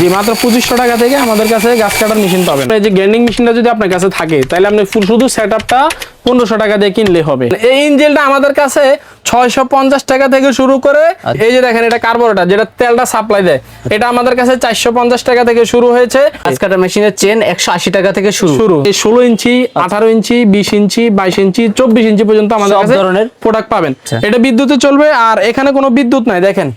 জি মাত্র পঁচিশশো টাকা থেকে আমাদের কাছে গাছ কাটার মেশিন পাবেন। এই যে গ্যান্ডিং মেশিনটা যদি আপনার কাছে থাকে তাহলে আপনি ফুল শুধু সেট আপটা পনেরোশো টাকা দিয়ে কিনলে হবে। এই ইঞ্জিনটা আমাদের কাছে ছয়শো পঞ্চাশ টাকা থেকে শুরু করে এই যে দেখেন এটা কার্বোরেটার যেটা তেলটা সাপ্লাই দেয়। এটা আমাদের কাছে চারশো পঞ্চাশ টাকা থেকে শুরু হয়েছে। গাছ কাটার মেশিনের চেন একশো আশি টাকা থেকে শুরু। শুরু। এই ষোলো ইঞ্চি আঠারো ইঞ্চি বিশ ইঞ্চি বাইশ ইঞ্চি চব্বিশ ইঞ্চি পর্যন্ত আমাদের কাছে ধরনের? প্রোডাক্ট পাবেন। আচ্ছা। এটা বিদ্যুতে চলবে আর এখানে কোনো বিদ্যুৎ নাই দেখেন।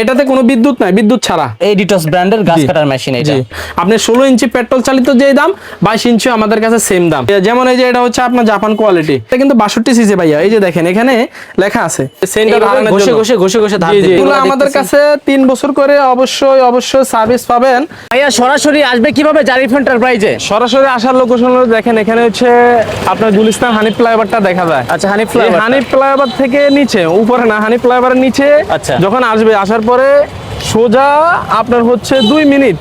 এটাতে কোনো বিদ্যুৎ নাই বিদ্যুৎ ছাড়া। এই ডিটস ব্র্যান্ডের গাছ কাটার মেশিন এটা। আপনি ষোলো ইঞ্চি পেট্রোল চালিত যে দাম বাইশ ইঞ্চি আমাদের কাছে সেম দাম। যেমন এই যে এটা হচ্ছে আপনার জাপান কোয়ালিটি এটা কিন্তু বাষট্টি সিসি ভাইয়া এই যে দেখেন এখানে লেখা আছে। সেন্টার এইভাবে ঘষে ঘষে ঘষে ঘষে এগুলো আমাদের কাছে তিন বছর করে অবশ্যই অবশ্যই সার্ভিস পাবেন। ভাইয়া সরাসরি আসবে কীভাবে জারিফ এন্টারপ্রাইজে সরাসরি আসার লোকেশন দেখেন এখানে হচ্ছে আপনার গুলিস্তান হানিফ ফ্লাইওভারটা দেখা যায়। আচ্ছা হানি ফ্লাইওভার হানিফ ফ্লাইওভার থেকে নিচে উপরে না হানিফ ফ্লাইওভারের নিচে আচ্ছা। যখন আসবে আসার পরে সোজা আপনার হচ্ছে দুই মিনিট।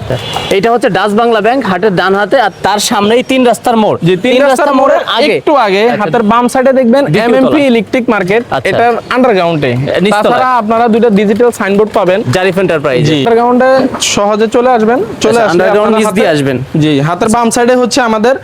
এটা হচ্ছে ডাচ বাংলা ব্যাংক হাটের ডান হাতে আর তার সামনেই তিন রাস্তার মোড়। যে তিন রাস্তার মোড়ের আগে। একটু আগে হাতের বাম সাইডে দেখবেন এমএমপি ইলেকট্রিক মার্কেট আচ্ছা। এটার আন্ডারগ্রাউন্ডে তাছাড়া আপনারা দুইটা ডিজিটাল সাইনবোর্ড পাবেন। জারিফ এন্টারপ্রাইজ আন্ডারগ্রাউন্ডে সহজে চলে আসবেন চলে আচ্ছা, আসলে underground নিচ দিয়ে আসবেন। জি হাতের বাম সাইডে হচ্ছে আমাদের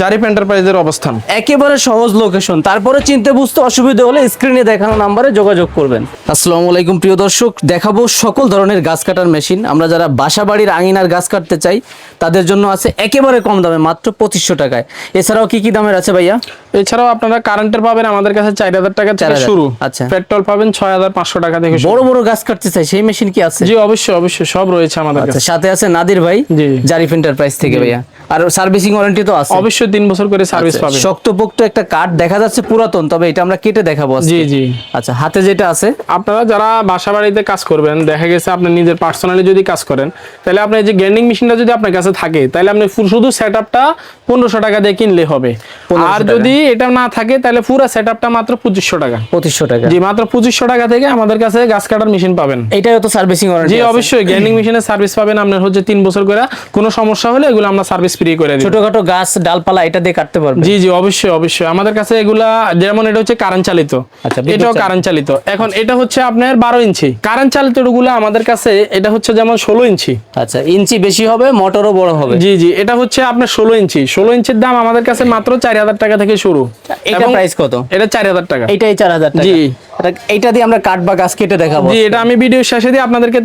জারিফ এন্টারপ্রাইজের অবস্থান। একেবারে সহজ লোকেশন তারপরে চিনতে বুঝতে অসুবিধা হলে স্ক্রিনে দেখানো নাম্বারে যোগাযোগ করবেন। আসসালামু আলাইকুম প্রিয় দর্শক। দেখাবো সকল ধরনের গাছ কাটার মেশিন। আমরা যারা বাসা বাড়ির আঙিনার গাছ কাটতে চাই তাদের জন্য আছে একেবারে কম দামে মাত্র পঁচিশশো টাকায়। এছাড়াও কি কি দামের আছে ভাইয়া? এছাড়াও আপনারা কারেন্টের পাবেন আমাদের কাছে চার হাজার টাকা থেকে শুরু। আচ্ছা। পেট্রোল পাবেন ছয় হাজার পাঁচশো টাকা থেকে বড় বড় গাছ কাটতে চাই সেই মেশিন কি আছে? জি অবশ্যই অবশ্যই সব রয়েছে আমাদের আচ্ছা কাছে। সাথে আছে নাদির ভাই। জারিফ এন্টারপ্রাইজ থেকে ভাইয়া। আর সার্ভিসিং ওয়ারেন্টি তো আছে। অবশ্যই তিন বছর করে সার্ভিস আচ্ছা, পাবেন। শক্তপোক্ত একটা কাঠ দেখা যাচ্ছে পুরাতন তবে এটা আমরা কেটে দেখাবো। জি জি। আচ্ছা হাতে যেটা আছে। আপনারা যারা বাসা বাড়িতে কাজ করবেন দেখা গেছে আপনি নিজের পার্সোনালি যদি কাজ করেন তাহলে আপনার এই যে গ্যান্ডিং মেশিনটা যদি আপনার কাছে থাকে তাহলে আপনি শুধু সেট আপটা পনেরোশো টাকা দিয়ে কিনলে হবে। আর যদি এটা না থাকে তাহলে পুরো সেট আপটা মাত্র পঁচিশশো টাকা। পঁচিশশো টাকা। জি মাত্র পঁচিশশো টাকা থেকে আমাদের কাছে গাছ কাটার মেশিন পাবেন। এটাও তো সার্ভিসিং জি অবশ্যই গ্যান্ডিং মেশিনের সার্ভিস পাবেন। আপনার হচ্ছে তিন বছর করে কোনো সমস্যা হলে এগুলো আমরা সার্ভিস ফ্রি করে দিই ছোটখাটো গাছ ডালপালা এটা দিয়ে কাটতে পারবে জি জি অবশ্যই অবশ্যই। আমাদের কাছে এগুলা যেমন এটা হচ্ছে কারেন্ট চালিত। আচ্ছা, এটাও কারেন্ট চালিত। এখন এটা হচ্ছে আপনার বারো ইঞ্চি। কারেন্ট চালিতগুলো আমাদের কাছে এটা হচ্ছে যেমন ষোলো ইঞ্চি। আচ্ছা ইঞ্চি বেশি হবে মোটরও বড় হবে। জি জি এটা হচ্ছে আপনার ষোলো ইঞ্চি। ষোলো ইঞ্চির দাম আমাদের কাছে মাত্র চার হাজার টাকা থেকে শুরু। এটা প্রাইস কত? এটা চার হাজার টাকা। এইটাই চার হাজার টাকা। জি। এটা- দিয়ে আমরা বা গাছ কেটে দেখাবো। জি এটা আমি ভিডিও শেষে দিয়ে আপনাদেরকে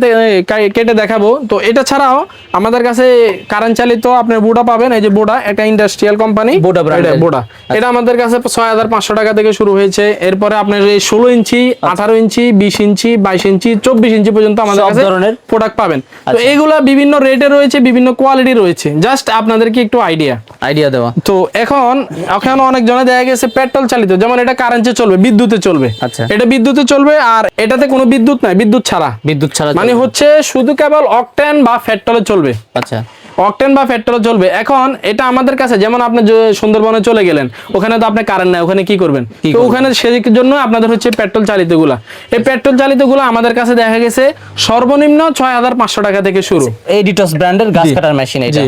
কেটে দেখাবো। তো এটা ছাড়াও আমাদের কাছে কারেন্ট চালিত আপনার বোডা পাবেন এই যে বোডা একটা ইন্ডাস্ট্রিয়াল কোম্পানি brand বোডা। এটা আমাদের কাছে ছয় হাজার পাঁচশো টাকা থেকে শুরু হয়েছে। এরপরে আপনার এই ষোলো ইঞ্চি আঠারো ইঞ্চি বিশ ইঞ্চি বাইশ ইঞ্চি চব্বিশ ইঞ্চি পর্যন্ত আমাদের কাছে ধরনের? প্রোডাক্ট পাবেন। তো এগুলা বিভিন্ন রেটে রয়েছে বিভিন্ন কোয়ালিটি রয়েছে। জাস্ট আপনাদেরকে একটু আইডিয়া আইডিয়া দেওয়া। তো এখন এখন অনেক জনে দেখা গেছে পেট্রোল চালিত যেমন এটা কারেন্টে চলবে বিদ্যুতে চলবে। আচ্ছা। এটা বিদ্যুতে চলবে আর এটাতে কোনো বিদ্যুৎ নাই বিদ্যুৎ ছাড়া। বিদ্যুৎ ছাড়া মানে হচ্ছে শুধু কেবল অকটেন বা পেট্রোলে চলবে। আচ্ছা। অকটেন বা পেট্রোলে চলবে এখন এটা আমাদের কাছে যেমন আপনি সুন্দরবনে চলে গেলেন ওখানে তো আপনি কারেন্ট নাই ওখানে কি করবেন? তো ওখানে সেই জন্য আপনাদের হচ্ছে পেট্রোল চালিতগুলা এই পেট্রোল চালিতগুলা আমাদের কাছে দেখা গেছে সর্বনিম্ন ছয় হাজার পাঁচশো টাকা থেকে শুরু। এই ডিটস ব্র্যান্ডের গাছ কাটার মেশিন এটা।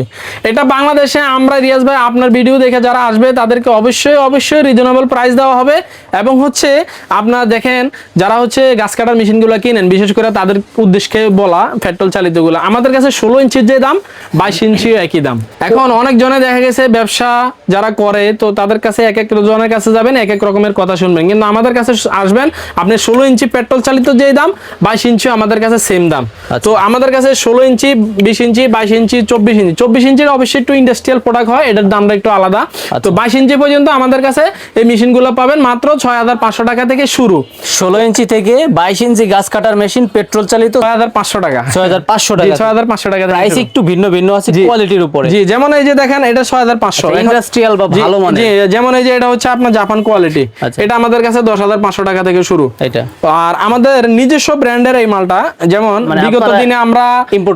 এটা বাংলাদেশে আমরা রিয়াজ ভাই আপনার ভিডিও দেখে যারা আসবে তাদেরকে অবশ্যই অবশ্যই রিজনেবল প্রাইস দেওয়া হবে। এবং হচ্ছে আপনার দেখেন যারা হচ্ছে গাছ কাটার মেশিনগুলো কিনেন বিশেষ করে তাদের উদ্দেশ্যে বলা পেট্রোল চালিতগুলো। আমাদের কাছে ষোলো ইঞ্চির যে দাম বাইশ ইঞ্চি একই দাম। এখন অনেক জনে দেখা গেছে ব্যবসা যারা করে তো তাদের কাছে এক এক জনের কাছে যাবেন এক এক রকমের কথা শুনবেন। কিন্তু আমাদের কাছে আসবেন আপনি ষোলো ইঞ্চি পেট্রোল চালিত যে দাম বাইশ ইঞ্চি আমাদের কাছে সেম দাম। তো আমাদের কাছে ষোলো ইঞ্চি বিশ ইঞ্চি বাইশ ইঞ্চি চব্বিশ ইঞ্চি। চব্বিশ ইঞ্চির অবশ্যই একটু ইন্ডাস্ট্রিয়াল প্রোডাক্ট হয় এটার দামটা একটু আলাদা। তো বাইশ ইঞ্চি পর্যন্ত আমাদের কাছে এই মেশিনগুলো পাবেন মাত্র ছয় হাজার পাঁচশো টাকা থেকে শুরু। ষোলো ইঞ্চি থেকে বাইশ ইঞ্চি গাছ কাটার মেশিন পেট্রোল চালিত? ছয় হাজার পাঁচশো টাকা। ছয় হাজার পাঁচশো টাকা। ছয় হাজার পাঁচশো টাকা প্রাইস একটু ভিন্ন ভিন্ন আছে জি। কোয়ালিটির উপরে। জি যেমন এই যে দেখেন এটা ছয় হাজার পাঁচশো ইন্ডাস্ট্রিয়াল বা ভালো মানে জি যেমন এই যে এটা হচ্ছে আপনার জাপান কোয়ালিটি আচ্ছা। এটা আমাদের কাছে দশ হাজার পাঁচশো টাকা থেকে শুরু। এটা আর আমাদের নিজস্ব ব্র্যান্ডের এই মালটা যেমন মানে বিগত দিনে আমরা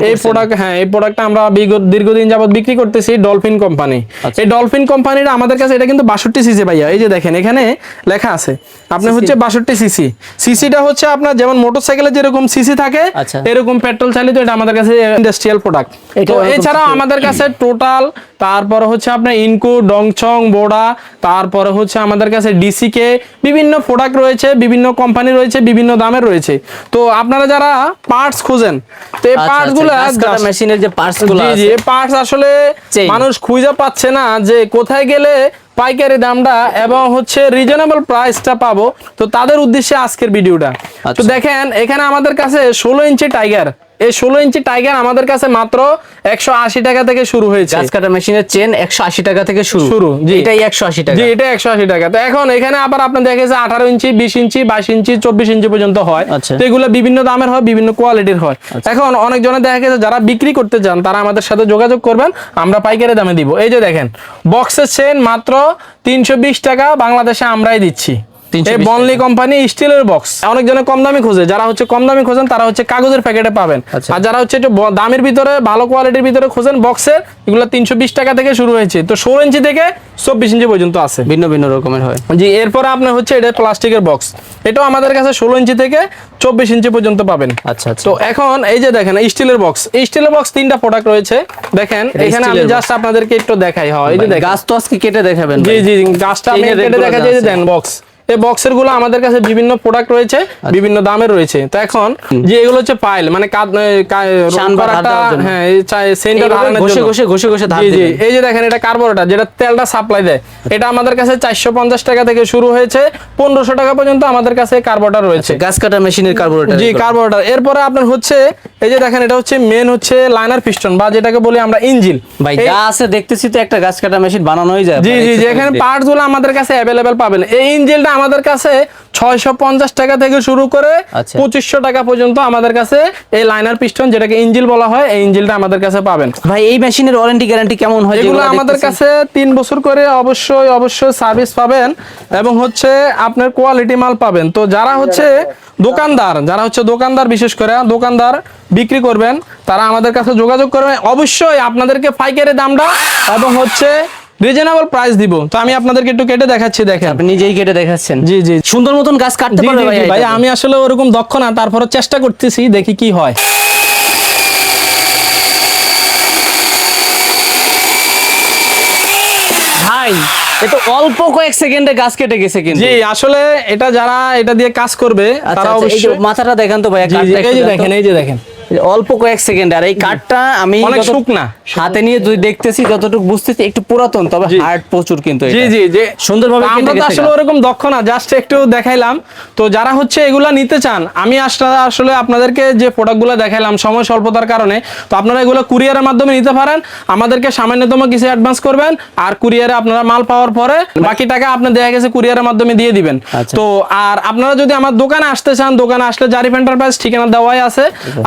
এই প্রোডাক্ট হ্যাঁ এই প্রোডাক্টটা আমরা বিগত দীর্ঘদিন যাবত বিক্রি করতেছি ডলফিন কোম্পানি আচ্ছা। এই ডলফিন কোম্পানিটা আমাদের কাছে এটা কিন্তু বাষট্টি সিসি ভাইয়া। এই যে দেখেন এখানে লেখা আছে। আপনি হচ্ছে বাষট্টি সিসি। সিসিটা হচ্ছে আপনার যেমন মোটরসাইকেলে যেরকম সিসি থাকে আচ্ছা। এরকম পেট্রোল চালিত এটা আমাদের কাছে ইন্ডাস্ট্রিয়াল প্রোডাক্ট তো এরকম এছাড়া আমাদের কাছে টোটাল তারপরে হচ্ছে আপনার ইনকো ডংচং বোডা তারপরে হচ্ছে আমাদের কাছে ডিসিকে বিভিন্ন প্রোডাক্ট রয়েছে বিভিন্ন কোম্পানি রয়েছে বিভিন্ন দামের রয়েছে। তো আপনারা যারা পার্টস খুঁজেন তো এই আচ্ছা, পার্টস আচ্ছা, গুলো গাছ মেশিনের যে পার্টসগুলো জি জি এই পার্টস আসলে মানুষ খুঁজে পাচ্ছে না যে কোথায় গেলে পাইকারি দামটা এবং হচ্ছে রিজনেবল প্রাইসটা পাবো। তো তাদের উদ্দেশ্যে আজকের ভিডিওটা। তো আচ্ছা। দেখেন এখানে আমাদের কাছে ষোলো ইঞ্চি টাইগার এই ষোলো ইঞ্চি টাইগার আমাদের কাছে মাত্র একশো আশি টাকা থেকে শুরু হয়েছে। গাছ কাটা মেশিনের চেন একশো আশি টাকা থেকে শুরু। শুরু, জি। এটাই একশো আশি টাকা। জি এটা একশো আশি টাকা। তো এখন এখানে আবার আপনার দেখেছে আঠারো ইঞ্চি বিশ ইঞ্চি বাইশ ইঞ্চি চব্বিশ ইঞ্চি পর্যন্ত হয়। আচ্ছা। তো এগুলো বিভিন্ন দামের হয় বিভিন্ন কোয়ালিটির হয়। এখন অনেক জনে দেখা গেছে যারা বিক্রি করতে চান তারা আমাদের সাথে যোগাযোগ করবেন আমরা পাইকারি দামে দিব। এই যে দেখেন বক্সের চেন মাত্র তিনশো বিশ টাকা বাংলাদেশে আমরাই দিচ্ছি। 320 এই বনলি কোম্পানি স্টিলের বক্স কম দামি খোঁজে। যারা হচ্ছে কম দামি খোঁজেন তারা হচ্ছে কাগজের প্যাকেটে পাবেন। আচ্ছা। আর যারা হচ্ছে একটু দামের ভিতরে ভালো কোয়ালিটির ভিতরে খোঁজেন বক্সের এগুলো তিনশো বিশ টাকা থেকে শুরু হয়েছে। তো ষোলো ইঞ্চি থেকে চব্বিশ ইঞ্চি পর্যন্ত আছে। ভিন্ন ভিন্ন রকমের হয়। জি এরপরে আপনার হচ্ছে এটা প্লাস্টিকের বক্স এটাও আমাদের কাছে ষোলো ইঞ্চি থেকে চব্বিশ ইঞ্চি পর্যন্ত পাবেন। আচ্ছা আচ্ছা। তো এখন এই যে দেখেন স্টিলের বক্স স্টিলের বক্স তিনটা প্রোডাক্ট রয়েছে। দেখেন এখানে আমি জাস্ট আপনাদেরকে একটু দেখাই। হয় এই যে গাছ তো আজকে কেটে দেখাবেন জি জি গাছটা আমি এই যে কেটে দেখা যায় বক্স এই বক্সেরগুলো আমাদের কাছে বিভিন্ন প্রোডাক্ট রয়েছে আচ্ছা। বিভিন্ন দামের রয়েছে। তো এখন যে এগুলো হচ্ছে পাইল মানে। হ্যাঁ এই সেন্টার ঘষে ঘষে ঘষে ঘষে জি জি। এই যে দেখেন এটা কার্বোরেটর যেটা তেলটা সাপ্লাই দেয়। এটা আমাদের কাছে চারশো পঞ্চাশ টাকা থেকে শুরু হয়েছে। টাকা পর্যন্ত আমাদের কাছে কার্বোরেটর রয়েছে। গাছ কাটা মেশিনের কার্বোরেটর জি কার্বোরেটর এরপরে আপনার হচ্ছে এই যে দেখেন এটা হচ্ছে মেন হচ্ছে লাইনার পিস্টন বা যেটাকে বলি আমরা ইঞ্জিন ভাই যা আছে দেখতেছি তো একটা গাছ কাটা মেশিন বানানোই যায়। জি জি এখানে পার্টসগুলো আমাদের কাছে অ্যাভেলেবেল পাবেন। এই ইঞ্জিনটা আমাদের কাছে ছয়শো পঞ্চাশ টাকা থেকে শুরু করে আচ্ছা। পঁচিশশো টাকা পর্যন্ত আমাদের কাছে এই লাইনার পিস্টন যেটাকে ইঞ্জিল বলা হয় এই ইঞ্জিলটা আমাদের কাছে পাবেন। ভাই এই মেশিনের ওয়ারেন্টি গ্যারান্টি কেমন হয়? এগুলো আমাদের কাছে তিন বছর করে অবশ্যই অবশ্যই সার্ভিস পাবেন এবং হচ্ছে আপনার কোয়ালিটি মাল পাবেন। তো যারা হচ্ছে দোকানদার যারা হচ্ছে দোকানদার বিশেষ করে দোকানদার বিক্রি করবেন তারা আমাদের কাছে যোগাযোগ করবেন। অবশ্যই আপনাদেরকে পাইকারি দামটা এবং হচ্ছে রিজনেবল প্রাইস দিব। তো আমি আপনাদেরকে একটু কেটে দেখাচ্ছি দেখেন। আপনি নিজেই কেটে দেখাচ্ছেন। জি জি। সুন্দর মতন গাছ কাটতে পারবে ভাই ভাই আমি আসলে ওরকম দক্ষ না তারপরে চেষ্টা করতেছি দেখি কি হয়। ভাই এ তো অল্প কয়েক সেকেন্ডে গাছ কেটে গেছে কিন্তু। জি আসলে এটা যারা এটা দিয়ে কাজ করবে আচ্ছা, তারা আচ্ছা, অবশ্যই মাথাটা দেখান তো ভাই এই যে দেখেন। এই যে দেখেন। অল্প কয়েক সেকেন্ড আর এই কাঠটা আমি অনেক শুকনা। হাতে নিয়ে দুই দেখতেছি যতটুকু বুঝতেছি একটু পুরাতন তবে হার্ড প্রচুর কিন্তু জি জি যে সুন্দরভাবে আমরা তো আসলে ওরকম দক্ষ না জাস্ট একটু দেখাইলাম। তো যারা হচ্ছে এগুলা নিতে চান আমি আসলে আপনাদেরকে যে প্রোডাক্টগুলো দেখাইলাম সময় স্বল্পতার কারণে তো আপনারা এগুলো কুরিয়ারের মাধ্যমে নিতে পারেন। আমাদেরকে সামান্যতম কিছু অ্যাডভান্স করবেন আর কুরিয়ারে আপনারা মাল পাওয়ার পরে বাকি টাকা আপনার দেখা গেছে কুরিয়ারের মাধ্যমে দিয়ে দিবেন। আচ্ছা। তো আর আপনারা যদি আমার দোকানে আসতে চান দোকানে আসলে জারিফ এন্টারপ্রাইজ ঠিকানা দেওয়াই আছে।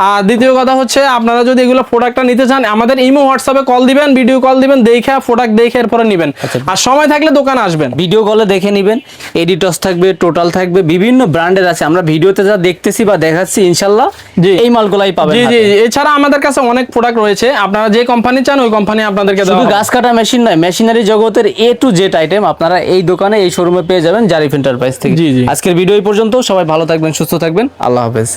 আর দ্বিতীয় কথা হচ্ছে আপনারা যদি এগুলো প্রোডাক্টটা নিতে চান আমাদের ইমো হোয়াটসঅ্যাপে কল দিবেন ভিডিও কল দিবেন দেখে প্রোডাক্ট দেখে এরপরে নেবেন। আর সময় থাকলে দোকানে আসবেন। ভিডিও কলে দেখে নিবেন এডিটস থাকবে টোটাল থাকবে বিভিন্ন ব্র্যান্ডের আছে। আমরা ভিডিওতে যা দেখতেছি বা দেখাচ্ছি ইনশাল্লাহ জি। এই মালগুলাই পাবেন জি জি এছাড়া আমাদের কাছে অনেক প্রোডাক্ট রয়েছে। আপনারা যে কোম্পানি চান ওই কোম্পানি আপনাদেরকে শুধু গাছ কাটা মেশিন নয় মেশিনারি জগতের এ টু জেড আইটেম আপনারা এই দোকানে এই শোরুমে পেয়ে যাবেন জারিফ এন্টারপ্রাইজ থেকে। জি, জি। আজকের ভিডিও এই পর্যন্ত। সবাই ভালো থাকবেন সুস্থ থাকবেন। আল্লাহ হাফেজ।